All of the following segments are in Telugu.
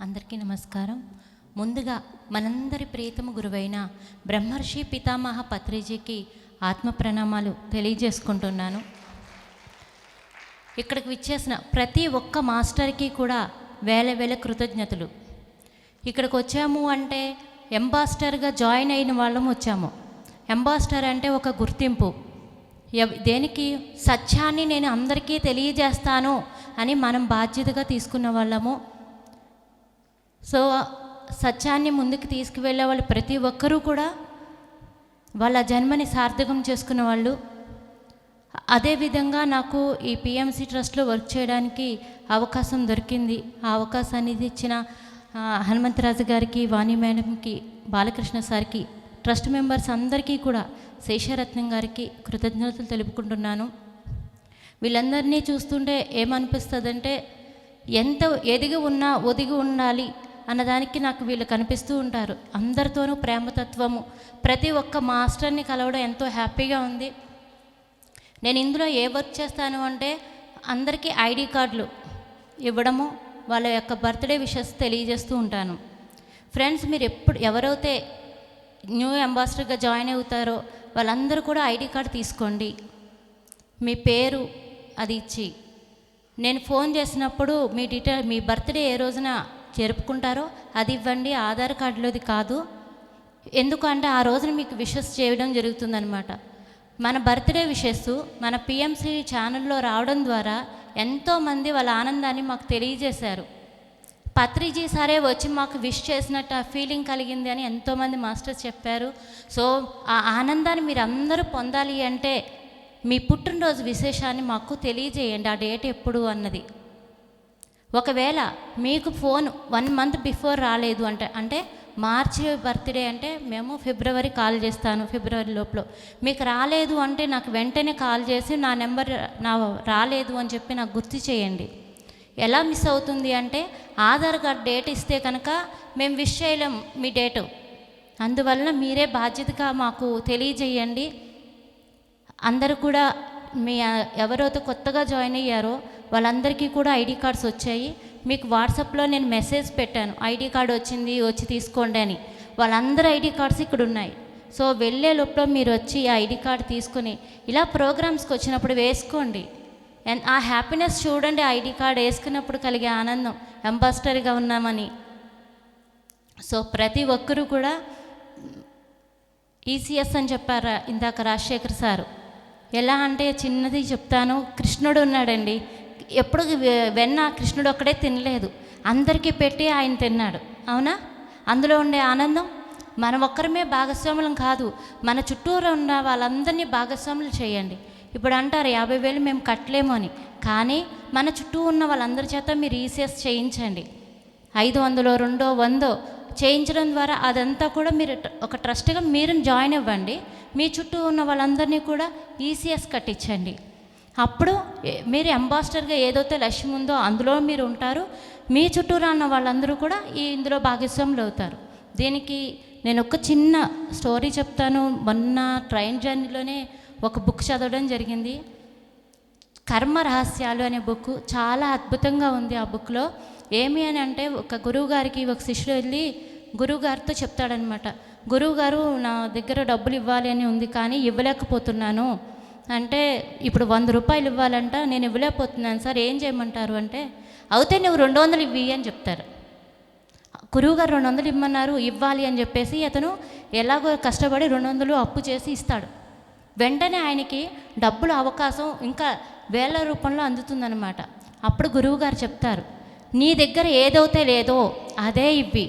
అందరికీ నమస్కారం. ముందుగా మనందరి ప్రియతమ గురువైన బ్రహ్మర్షి పితామహ పత్రిజీకి ఆత్మ ప్రణామాలు తెలియజేసుకుంటున్నాను. ఇక్కడికి విచ్చేసిన ప్రతి ఒక్క మాస్టర్కి కూడా వేల వేల కృతజ్ఞతలు. ఇక్కడికి వచ్చాము అంటే ఎంబాస్టర్గా జాయిన్ అయిన వాళ్ళం వచ్చాము. ఎంబాస్టర్ అంటే ఒక గుర్తింపు. దేనికి? సత్యాన్ని నేను అందరికీ తెలియజేస్తాను అని మనం బాధ్యతగా తీసుకున్న వాళ్ళము. సో సత్యాన్ని ముందుకు తీసుకువెళ్ళే వాళ్ళు ప్రతి ఒక్కరూ కూడా వాళ్ళ జన్మని సార్థకం చేసుకున్న వాళ్ళు. అదేవిధంగా నాకు ఈ పిఎంసి ట్రస్ట్లో వర్క్ చేయడానికి అవకాశం దొరికింది. ఆ అవకాశాన్ని ఇచ్చిన హనుమంతరాజు గారికి వాణి మేడంకి బాలకృష్ణ సార్కి ట్రస్ట్ మెంబర్స్ అందరికీ కూడా శేషరత్నం గారికి కృతజ్ఞతలు తెలుపుకుంటున్నాను. వీళ్ళందరినీ చూస్తుంటే ఏమనిపిస్తుందంటే ఎంత ఎదిగి ఉన్నా ఒదిగి ఉండాలి అన్నదానికి నాకు వీళ్ళు కనిపిస్తూ ఉంటారు. అందరితోనూ ప్రేమతత్వము. ప్రతి ఒక్క మాస్టర్ని కలవడం ఎంతో హ్యాపీగా ఉంది. నేను ఇందులో ఏ వర్క్ చేస్తాను అంటే అందరికీ ఐడి కార్డులు ఇవ్వడము వాళ్ళ యొక్క బర్త్డే విషెస్ తెలియజేస్తూ ఉంటాను. ఫ్రెండ్స్ మీరు ఎప్పుడు ఎవరైతే న్యూ అంబాసిడర్గా జాయిన్ అవుతారో వాళ్ళందరూ కూడా ఐడి కార్డు తీసుకోండి. మీ పేరు అది ఇచ్చి. నేను ఫోన్ చేసినప్పుడు మీ డీటెయిల్ మీ బర్త్డే ఏ రోజున జరుపుకుంటారో అది ఇవ్వండి ఆధార్ కార్డులోది కాదు. ఎందుకంటే ఆ రోజున మీకు విషెస్ చేయడం జరుగుతుందనమాట మన బర్త్డే విషెస్ మన పిఎంసి ఛానల్లో రావడం ద్వారా ఎంతోమంది వాళ్ళ ఆనందాన్ని మాకు తెలియజేశారు. పత్రిజీ సరే వచ్చి మాకు విష్ చేసినట్టు ఆ ఫీలింగ్ కలిగింది అని ఎంతోమంది మాస్టర్స్ చెప్పారు. సో ఆ ఆనందాన్ని మీరు అందరూ పొందాలి అంటే మీ పుట్టినరోజు విశేషాన్ని మాకు తెలియజేయండి. ఆ డేట్ ఎప్పుడు అన్నది. ఒకవేళ మీకు ఫోన్ వన్ మంత్ బిఫోర్ రాలేదు అంటే అంటే మార్చి బర్త్డే అంటే మేము ఫిబ్రవరి కాల్ చేస్తాను ఫిబ్రవరి లోపల. మీకు రాలేదు అంటే నాకు వెంటనే కాల్ చేసి నా నెంబర్ నా రాలేదు అని చెప్పి నాకు గుర్తు చేయండి. ఎలా మిస్ అవుతుంది అంటే ఆధార్ కార్డ్ డేట్ ఇస్తే కనుక మేము విష్ చేయలేం మీ డేటు. అందువలన మీరే బాధ్యతగా మాకు తెలియజేయండి. అందరూ కూడా మీ ఎవరైతే కొత్తగా జాయిన్ అయ్యారో వాళ్ళందరికీ కూడా ఐడి కార్డ్స్ వచ్చాయి. మీకు వాట్సాప్లో నేను మెసేజ్ పెట్టాను. ఐడి కార్డ్ వచ్చింది వచ్చి తీసుకోండి అని. వాళ్ళందరి ఐడి కార్డ్స్ ఇక్కడ ఉన్నాయి. సో వెళ్ళే లోపల మీరు వచ్చి ఆ ఐడి కార్డ్ తీసుకొని ఇలా ప్రోగ్రామ్స్కి వచ్చినప్పుడు వేసుకోండి. అండ్ ఆ హ్యాపీనెస్ చూడండి ఐడి కార్డ్ వేసుకున్నప్పుడు కలిగే ఆనందం. అంబాసిడర్గా ఉన్నామని. సో ప్రతి ఒక్కరూ కూడా ఈసీఎస్ అని చెప్పారు ఇందాక రాజశేఖర్ సారు? ఎలా అంటే చిన్నది చెప్తాను కృష్ణుడు ఉన్నాడండి. ఎప్పుడు వె- వెన్న కృష్ణుడు ఒక్కడే తినలేదు. అందరికీ పెట్టి ఆయన తిన్నాడు. అవునా? అందులో ఉండే ఆనందం మనం ఒక్కరమే భాగస్వాములం కాదు మన చుట్టూరు ఉన్న వాళ్ళందరినీ భాగస్వాములు చేయండి. ఇప్పుడు అంటారు యాభై వేలు మేము కట్టలేము అని. కానీ మన చుట్టూ ఉన్న వాళ్ళందరి చేత మీరు ఈసీఎస్ చేయించండి. ఐదు వందలో రెండో వందో చేయించడం ద్వారా అదంతా కూడా మీరు ఒక ట్రస్ట్గా మీరు జాయిన్ అవ్వండి. మీ చుట్టూ ఉన్న వాళ్ళందరినీ కూడా ఈసీఎస్ కట్టించండి. అప్పుడు మీరు అంబాసిడర్గా ఏదైతే లక్ష్యం ఉందో అందులో మీరు ఉంటారు. మీ చుట్టూరా ఉన్న వాళ్ళందరూ కూడా ఈ ఇందులో భాగస్వాములు అవుతారు. దీనికి నేను ఒక చిన్న స్టోరీ చెప్తాను. మొన్న ట్రైన్ జర్నీలోనే ఒక బుక్ చదవడం జరిగింది. కర్మ రహస్యాలు అనే బుక్ చాలా అద్భుతంగా ఉంది ఆ బుక్లో. ఏమి అని అంటే ఒక గురువు గారికి ఒక శిష్యుడు వెళ్ళి గురువుగారితో చెప్తాడనమాట గురువుగారు నా దగ్గర డబ్బులు ఇవ్వాలి అని ఉంది కానీ ఇవ్వలేకపోతున్నాను. అంటే ఇప్పుడు వంద రూపాయలు ఇవ్వాలంట నేను ఇవ్వలేకపోతున్నాను. సార్ ఏం చేయమంటారు అంటే అవుతే నువ్వు రెండు వందలు ఇవ్వి అని చెప్తారు. గురువుగారు రెండు వందలు ఇమ్మన్నారు ఇవ్వాలి అని చెప్పేసి అతను ఎలాగో కష్టపడి రెండు వందలు అప్పు చేసి ఇస్తాడు. వెంటనే ఆయనకి డబ్బుల అవకాశం ఇంకా వేల రూపంలో అందుతుందన్నమాట అప్పుడు గురువుగారు చెప్తారు నీ దగ్గర ఏదైతే లేదో అదే ఇవ్వి.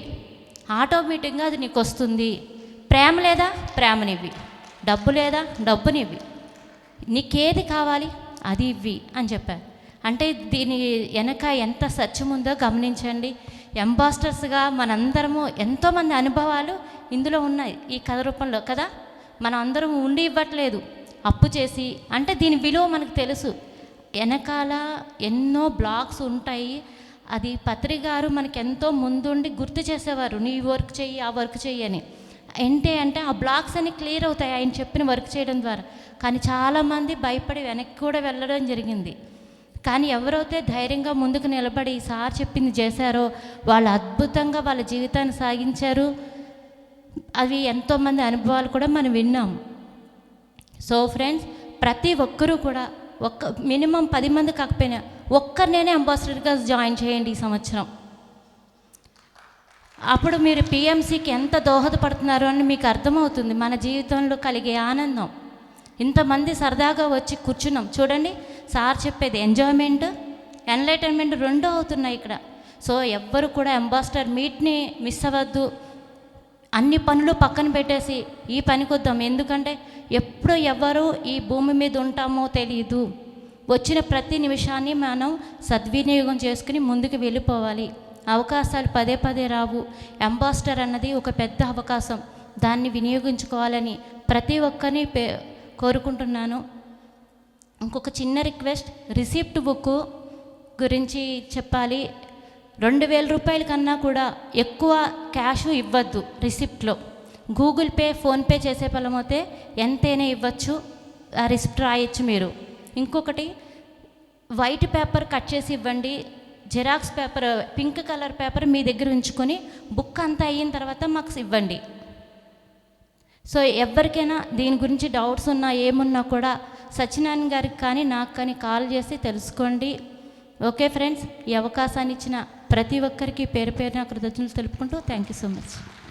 ఆటోమేటిక్గా అది నీకు వస్తుంది ప్రేమ లేదా? ప్రేమనివ్వి డబ్బు లేదా? డబ్బునివ్వి నీకేది కావాలి? అది ఇవ్వి అని చెప్పారు. అంటే దీని వెనక ఎంత సత్యం ఉందో గమనించండి. ఎంబాస్టర్స్గా మనందరము ఎంతోమంది అనుభవాలు ఇందులో ఉన్నాయి ఈ కథ రూపంలో కదా? మనం అందరం ఉండి ఇవ్వట్లేదు. అప్పు చేసి అంటే దీని విలువ మనకు తెలుసు. వెనకాల ఎన్నో బ్లాగ్స్ ఉంటాయి. అది పత్రి గారు మనకి ఎంతో ముందుండి గుర్తు చేసేవారు నీ వర్క్ చెయ్యి ఆ వర్క్ చెయ్యి అని. ఏంటి అంటే ఆ బ్లాక్స్ అన్ని క్లియర్ అవుతాయి ఆయన చెప్పిన వర్క్ చేయడం ద్వారా. కానీ చాలామంది భయపడి వెనక్కి కూడా వెళ్ళడం జరిగింది. కానీ ఎవరైతే ధైర్యంగా ముందుకు నిలబడి సార్ చెప్పింది చేశారో వాళ్ళు అద్భుతంగా వాళ్ళ జీవితాన్ని సాగించారు. అవి ఎంతోమంది అనుభవాలు కూడా మనం విన్నాం. సో ఫ్రెండ్స్ ప్రతి ఒక్కరూ కూడా ఒక్క మినిమం పది మంది కాకపోయినా ఒక్కరినే అంబాసిడర్గా జాయిన్ చేయండి ఈ సంవత్సరం. అప్పుడు మీరు పిఎంసికి ఎంత దోహదపడుతున్నారో అని మీకు అర్థమవుతుంది. మన జీవితంలో కలిగే ఆనందం. ఇంతమంది సరదాగా వచ్చి కూర్చున్నాం. చూడండి సార్ చెప్పేది ఎంజాయ్మెంట్ ఎన్లైటన్మెంట్ రెండూ అవుతున్నాయి ఇక్కడ. సో ఎవ్వరు కూడా అంబాసిడర్ మీట్ని మిస్ అవ్వద్దు. అన్ని పనులు పక్కన పెట్టేసి ఈ పనికి వద్దాం. ఎందుకంటే ఎప్పుడు ఎవరు ఈ భూమి మీద ఉంటామో తెలియదు వచ్చిన ప్రతి నిమిషాన్ని మనం సద్వినియోగం చేసుకుని ముందుకు వెళ్ళిపోవాలి. అవకాశాలు పదే పదే రావు. అంబాసిడర్ అన్నది ఒక పెద్ద అవకాశం. దాన్ని వినియోగించుకోవాలని ప్రతి ఒక్కరిని పే కోరుకుంటున్నాను. ఇంకొక చిన్న రిక్వెస్ట్ రిసిప్ట్ బుక్ గురించి చెప్పాలి. రెండు వేల రూపాయల కన్నా కూడా ఎక్కువ క్యాష్ ఇవ్వద్దు రిసిప్ట్లో. గూగుల్ పే ఫోన్పే చేసే పలమైతే ఎంతైనా ఇవ్వచ్చు. ఆ రిసిప్ట్ రాయొచ్చు మీరు. ఇంకొకటి వైట్ పేపర్ కట్ చేసి ఇవ్వండి xerox paper pink colour paper మీ దగ్గర ఉంచుకొని బుక్ అంతా అయిన తర్వాత మాకు ఇవ్వండి. సో ఎవరికైనా దీని గురించి డౌట్స్ ఉన్నా ఏమున్నా కూడా సత్యనారాయణ గారికి కానీ నాకు కానీ కాల్ చేసి తెలుసుకోండి. ఓకే ఫ్రెండ్స్ ఈ అవకాశాన్ని ఇచ్చిన ప్రతి ఒక్కరికి పేరు పేరున కృతజ్ఞతలు తెలుపుకుంటూ థ్యాంక్ యూ సో మచ్.